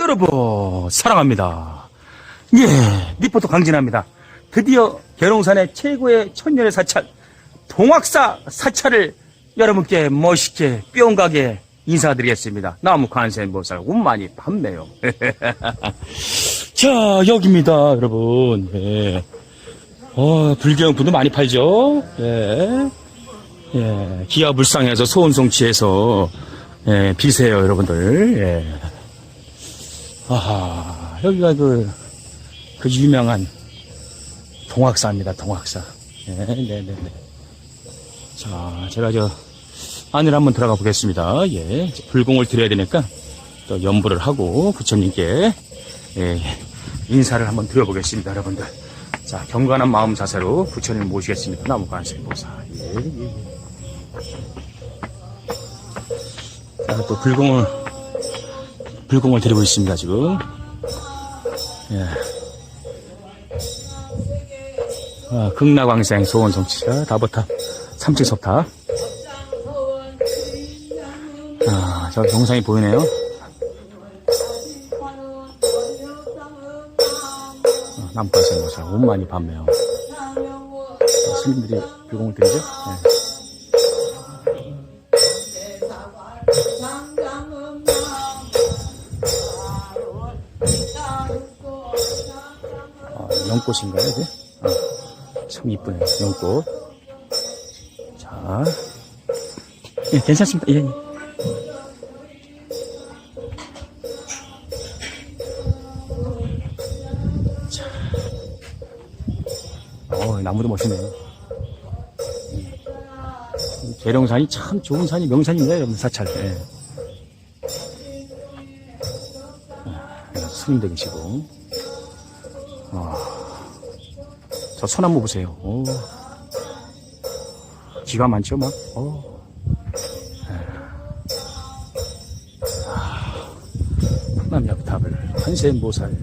여러분 사랑합니다. 예, 리포터 강진합니다. 드디어 계룡산의 최고의 천년의 사찰 동학사 사찰을 여러분께 멋있게 뿅가게 인사드리겠습니다. 나무 관세음보살 운만이 판매요. 자 여기입니다, 여러분. 예. 어, 불경품도 많이 팔죠. 예. 예, 기아불상에서 소원송치에서 예, 비세요, 여러분들. 예. 아하, 여기가 그, 그 유명한 동학사입니다, 동학사. 네, 네, 네, 네. 자, 제가 저, 안을 한번 들어가 보겠습니다. 예, 불공을 드려야 되니까, 또 연부를 하고, 부처님께, 예, 인사를 한번 드려보겠습니다, 여러분들. 자, 경건한 마음 자세로 부처님을 모시겠습니다. 나무 관세음보살. 예, 예, 예. 자, 또 불공을, 불공을 드리고 있습니다, 지금. 예. 아, 극락왕생 소원성치자 다보탑 3층 석탑. 아, 저 동상이 보이네요. 아, 남과생 모살 온만이 밤매요. 아, 스님들이 불공을 드리죠? 예. 연꽃인가요, 이게? 아, 참 이쁘네요, 연꽃. 자. 예, 괜찮습니다. 예, 예. 자. 어, 나무도 멋있네요. 이 계룡산이 참 좋은 산이 명산입니다, 여러분, 사찰. 예. 아, 스님도 계시고. 저 소나무 보세요. 오. 기가 많죠, 막. 오. 남약탑을 한세음보살,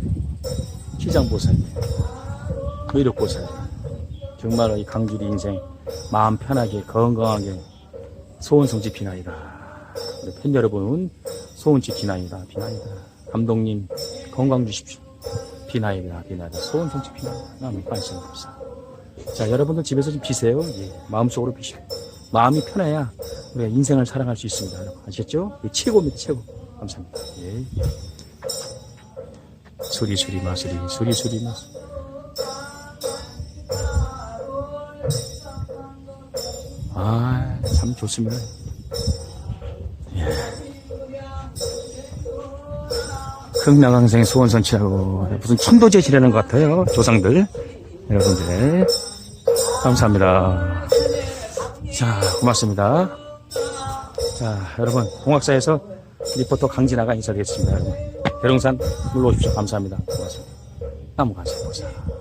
희장보살, 의력보살, 정말로 이 강주리 인생 마음 편하게 건강하게 소원성지 비나이다. 우리 팬 여러분 소원지 비나이다, 비나이다. 감독님 건강 주십시오. 비나이다, 비나이다. 소원성지 비나이다. 나는 관심 없어. 자, 여러분들 집에서 좀 비세요. 예, 마음속으로 비시오. 마음이 편해야 우리가 인생을 사랑할 수 있습니다. 여러분. 아시겠죠? 예, 최고입니다, 최고. 감사합니다. 예. 수리, 수리, 마수리, 수리, 수리, 마수리. 아, 참 좋습니다. 극락왕생 소원선치하고 무슨 천도제시라는 것 같아요. 조상들. 여러분들. 감사합니다. 자, 고맙습니다. 자, 여러분, 공학사에서 리포터 강진아가 인사드리겠습니다. 여러분. 대룡산 놀러 오십시오. 감사합니다. 고맙습니다. 나무 감사합니다.